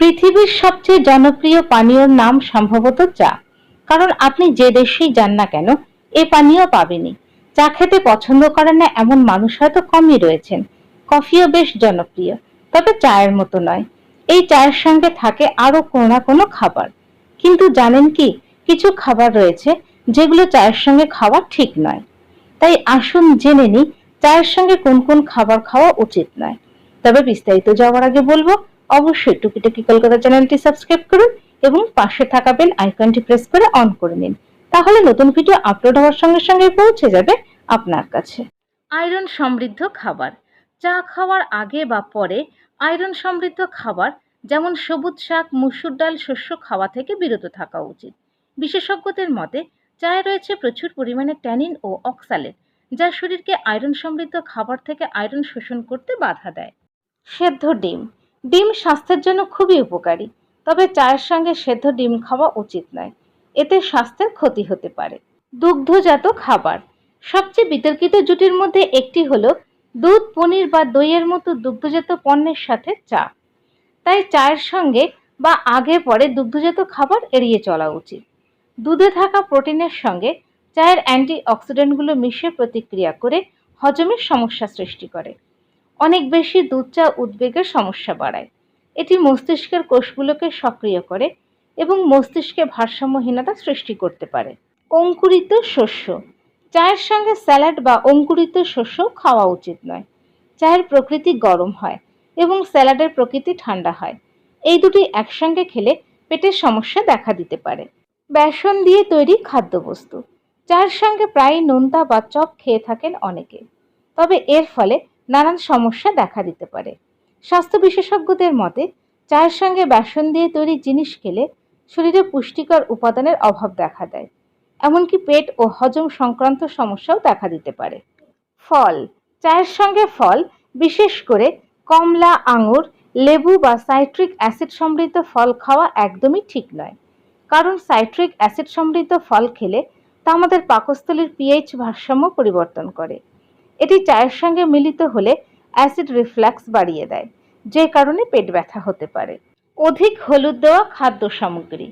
পৃথিবীর সবচেয়ে জনপ্রিয় পানীয়র নাম সম্ভবত চা। কারণ আপনি যে দেশেই যান না কেন, এ পানীয় পাবেনই। চা খেতে পছন্দ করেন না এমন মানুষ হয়তো কমই রয়েছেন। কফিও বেশ জনপ্রিয়, তবে চায়ের মতো নয়। এই চায়ের সঙ্গে থাকে আরও কোনো না কোনো খাবার। কিন্তু জানেন কি, কিছু খাবার রয়েছে যেগুলো চায়ের সঙ্গে খাওয়া ঠিক নয়। তাই আসুন জেনে নিই চায়ের সঙ্গে কোন কোন খাবার খাওয়া উচিত নয়। তবে বিস্তারিত যাওয়ার আগে বলব, অবশ্যই টুকিটাকি কলকাতা চ্যানেলটি সাবস্ক্রাইব করুন এবং পাশে থাকা বেল আইকনটি প্রেস করে অন করে নিন। তাহলে নতুন ভিডিও আপলোড হওয়ার সঙ্গে সঙ্গে পৌঁছে যাবে আপনার কাছে। আয়রন সমৃদ্ধ খাবার। চা খাওয়ার আগে বা পরে আয়রন সমৃদ্ধ খাবার, যেমন সবুজ শাক, মুসুর ডাল, শস্য খাওয়া থেকে বিরত থাকা উচিত। বিশেষজ্ঞদের মতে, চায়ে রয়েছে প্রচুর পরিমাণে ট্যানিন ও অক্সালেট। যা শরীরকে আয়রন সমৃদ্ধ খাবার থেকে আয়রন শোষণ করতে বাধা দেয়। সেদ্ধ ডিম। ডিম স্বাস্থ্যের জন্য খুবই উপকারী, তবে চায়ের সঙ্গে সেদ্ধ ডিম খাওয়া উচিত নয়। এতে স্বাস্থ্যের ক্ষতি হতে পারে। দুগ্ধজাত খাবার। সবচেয়ে বিতর্কিত জুটির মধ্যে একটি হলো দুধ, পনির বা দইয়ের মতো দুগ্ধজাত পণ্যের সাথে চা। তাই চায়ের সঙ্গে বা আগে পরে দুগ্ধজাত খাবার এড়িয়ে চলা উচিত। দুধে থাকা প্রোটিনের সঙ্গে চায়ের অ্যান্টি অক্সিডেন্টগুলো মিশে প্রতিক্রিয়া করে হজমের সমস্যা সৃষ্টি করে। অনেক বেশি দুধ চা উদ্বেগের সমস্যা বাড়ায়। এটি মস্তিষ্কের কোষগুলোকে সক্রিয় করে এবং মস্তিষ্কে ভারসাম্যহীনতা সৃষ্টি করতে পারে। অঙ্কুরিত শস্য। চায়ের সঙ্গে স্যালাড বা অঙ্কুরিত শস্য খাওয়া উচিত নয়। চায়ের প্রকৃতি গরম হয় এবং স্যালাডের প্রকৃতি ঠান্ডা হয়। এই দুটি একসঙ্গে খেলে পেটের সমস্যা দেখা দিতে পারে। বেসন দিয়ে তৈরি খাদ্যবস্তু। চায়ের সঙ্গে প্রায় নোনতা বা চপ খেয়ে থাকেন অনেকে। তবে এর ফলে নানান সমস্যা দেখা দিতে পারে। স্বাস্থ্য বিশেষজ্ঞদের মতে, চায়ের সঙ্গে বেসন দিয়ে তৈরি জিনিস খেলে শরীরে পুষ্টিকর উপাদানের অভাব দেখা দেয়। এমনকি পেট ও হজম সংক্রান্ত সমস্যাও দেখা দিতে পারে। ফল। চায়ের সঙ্গে ফল, বিশেষ করে কমলা, আঙুর, লেবু বা সাইট্রিক অ্যাসিড সমৃদ্ধ ফল খাওয়া একদমই ঠিক নয়। কারণ সাইট্রিক অ্যাসিড সমৃদ্ধ ফল খেলে তা আমাদের পাকস্থলীর পিএইচ ভারসাম্য পরিবর্তন করে। এটি চায়ের সঙ্গে মিলিত হলে অ্যাসিড রিফ্ল্যাক্স বাড়িয়ে দেয়, যে কারণে পেট ব্যথা হতে পারে। অধিক হলুদ দেওয়া খাদ্য সামগ্রী,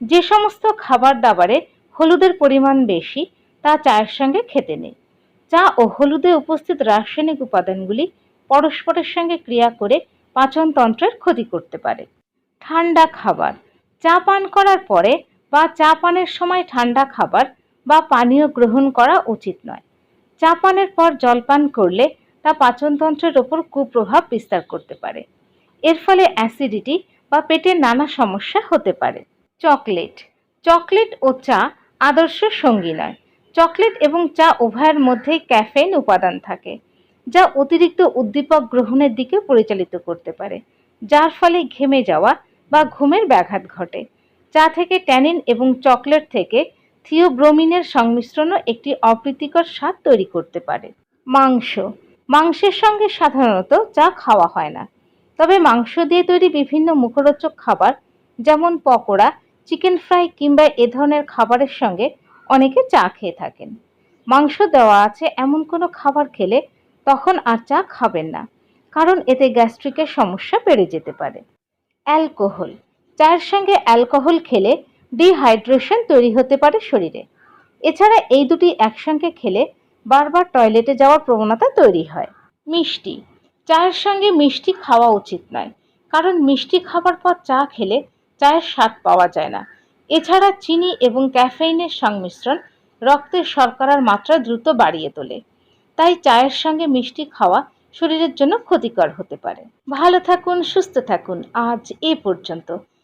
যে সমস্ত খাবার দাবারে হলুদের পরিমাণ বেশি, তা চায়ের সঙ্গে খেতে নেই। চা ও হলুদে উপস্থিত রাসায়নিক উপাদানগুলি পরস্পরের সঙ্গে ক্রিয়া করে পাচনতন্ত্রের ক্ষতি করতে পারে। ঠান্ডা খাবার, চা পান করার পরে বা চা পানের সময় ঠান্ডা খাবার বা পানীয় গ্রহণ করা উচিত নয়। চা পানের পর জলপান করলে তা পাচনতন্ত্রের ওপর কুপ্রভাব বিস্তার করতে পারে। এর ফলে অ্যাসিডিটি বা পেটের নানা সমস্যা হতে পারে। চকলেট। চকলেট ও চা আদর্শ সঙ্গী নয়। চকলেট এবং চা উভয়ের মধ্যেই ক্যাফেইন উপাদান থাকে, যা অতিরিক্ত উদ্দীপক গ্রহণের দিকে পরিচালিত করতে পারে, যার ফলে ঘেমে যাওয়া বা ঘুমের ব্যাঘাত ঘটে। চা থেকে ট্যানিন এবং চকলেট থেকে থিওব্রোমিনের সংমিশ্রণও একটি অপ্রীতিকর স্বাদ তৈরি করতে পারে। মাংস। মাংসের সঙ্গে সাধারণত চা খাওয়া হয় না। তবে মাংস দিয়ে তৈরি বিভিন্ন মুখরোচক খাবার, যেমন পকোড়া, চিকেন ফ্রাই কিংবা এ ধরনের খাবারের সঙ্গে অনেকে চা খেয়ে থাকেন। মাংস দেওয়া আছে এমন কোনো খাবার খেলে তখন আর চা খাবেন না, কারণ এতে গ্যাস্ট্রিকের সমস্যা বেড়ে যেতে পারে। অ্যালকোহল। চায়ের সঙ্গে অ্যালকোহল খেলে ডিহাইড্রেশন তৈরি হতে পারে শরীরে। এছাড়া এই দুটি একসঙ্গে খেলে বারবার টয়লেটে যাওয়ার প্রবণতা তৈরি হয়। মিষ্টি। চায়ের সঙ্গে মিষ্টি খাওয়া উচিত নয়, কারণ মিষ্টি খাবার পর চা খেলে চায়ের স্বাদ পাওয়া যায় না। এছাড়া চিনি এবং ক্যাফেইনের সংমিশ্রণ রক্তের শর্করার মাত্রা দ্রুত বাড়িয়ে তোলে। তাই চায়ের সঙ্গে মিষ্টি খাওয়া শরীরের জন্য ক্ষতিকর হতে পারে। ভালো থাকুন, সুস্থ থাকুন। আজ এ পর্যন্ত।